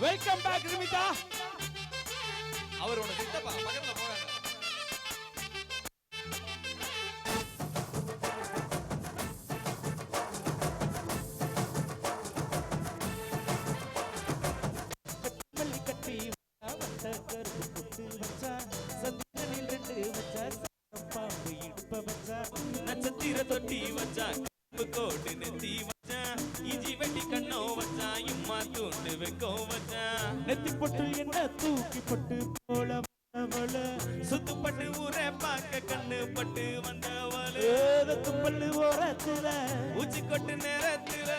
Welcome back Rimita அவர் உனக்கு கிட்டப்பா பக்கத்துல போறாங்க நட்சத்திர தொட்டி வச்சா கோடு நெத்தி இஞ்சி வெட்டி கண்ணோ வச்சா இம்மா தூண்டு வெக்கோ வச்சா. நெத்தி பொட்டு என்ன தூக்கி பொட்டு போல வந்தவள சுத்துப்பட்டு ஊரே பார்க்க கண்ணு பட்டு வந்தவளு. ஏதத்து பல்லு ஓரத்துல. உச்சி கொட்டு நேரத்துல.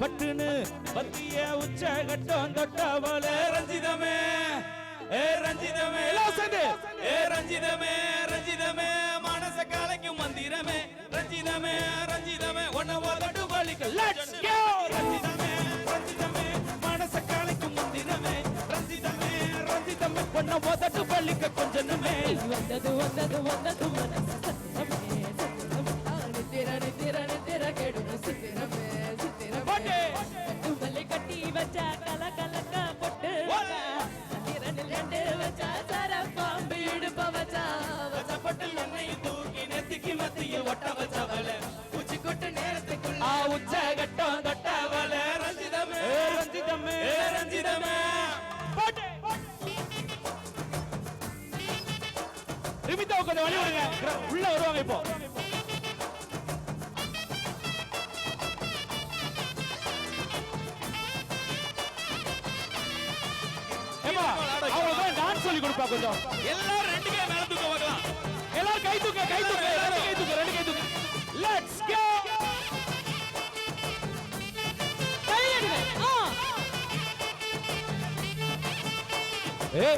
பட்டுன்னு பத்திய உச்ச கட்டம் தொட்டவள ரஞ்சிதமே ஏ ரஞ்சிதமே. ஏ ரஞ்சிதமே ரஞ்சிதமே. மனச கலைக்கும் மந்திரமே. ரஞ்சிதமே ரஞ்சிதமே. உன்ன ஒரு வலிக்க Let's ரஞ்சிதமே ரஞ்சிதமே மனச கலைக்கும் மந்திரமே ரஞ்சிதமே ரஞ்சிதமே பொண்ண உதட்டு பள்ளிக்க கொஞ்சமே வந்தது வந்தது வந்தது மனசு சத்திரமே சத்திரமே. நித்திர நித்திர சித்திரமே. கொஞ்சம் வழி விடுங்க. உள்ள வருவாங்க இப்போ. டான்ஸ் சொல்லி கொடுப்பா கொஞ்சம். எல்லாரும் ரெண்டு கை மேல தூக்க பார்க்கலாம் எல்லாரும் கை தூக்க கை தூக்க ரெண்டு கை தூக்க ரெண்டு கை தூக்க. லெட்ஸ் கோ ஏ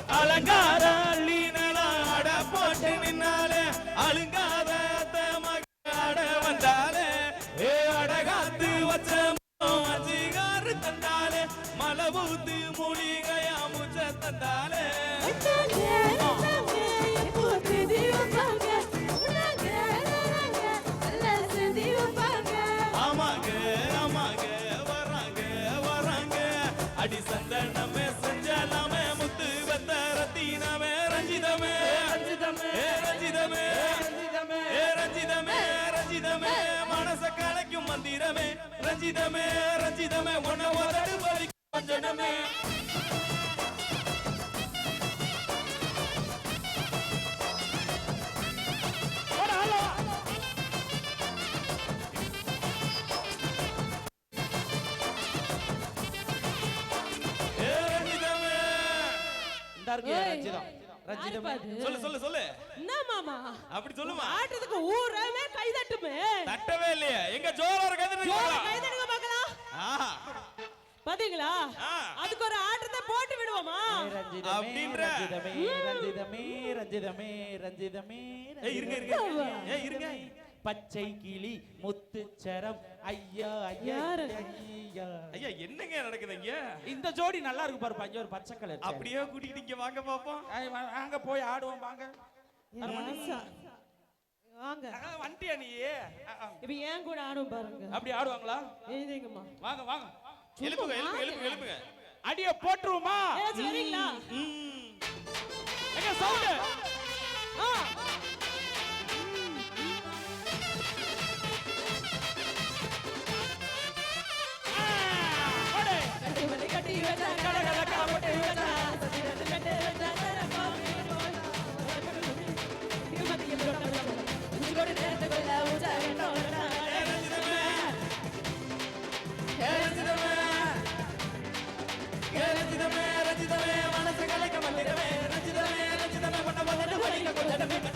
அழுங்காத மகாட வந்தாலே ஏ அடகாத்து வச்ச அஜிகாரு தந்தாலே மலபூத்து மூலிகையா முச்ச தந்தாலே. மந்திரமே ரஞ்சிதமே ரஞ்சிதமே உன்ன உதடு ரஞ்சிதமே இந்த இருக்கு. ரஞ்சிதம் ரஞ்சிதம் சொல்லு சொல்லு சொல்லு. என்ன மாமா? அப்படி சொல்லுமா? ஆட்டத்துக்கு ஊரவே கை தட்டுமே தட்டவே இல்லையே. எங்க ஜோரா கதை ஜோரா கை தட்டுங்க பார்க்கலாம். பாத்தீங்களா. அதுக்கு ஒரு ஆட்டத்தை போட்டு விடுவோமா? அப்படின்ற. ரஞ்சிதமே ரஞ்சிதமே ரஞ்சிதமே ரஞ்சிதமே ஏய் இருங்க இருங்க. ஏய் இருங்க. பச்சை கிளி முத்துச்சரம் ஐயா ஐயா? ஐயா ஐயா. என்னங்க நடக்குது இங்க இந்த ஜோடி நல்லா இருக்கு பாரு பஞ்சு ஒரு பச்சை கலர் அப்படியே கூட்டிட்டு இங்க வாங்க பாப்போம். வாங்க போய் ஆடுவோம் வாங்க. வாங்க. வந்துட்டியா நீ. இப்ப ஏன் கூட ஆடும் பாருங்க. அப்படி ஆடுவாங்களா? எழுதிங்கம்மா வாங்க வாங்க. எழுப்புங்க எழுப்புங்க எழுப்புங்க எழுப்புங்க. அடிய போட்டுருவோமா? ம். எங்க சவுண்ட். ஆ. ரஞ்சிதமே மனசு கலக்க மந்திரமே ரஞ்சிதமே ரஞ்சிதமே பண்ண மந்திரம் வழிங்க கொள்ளடமே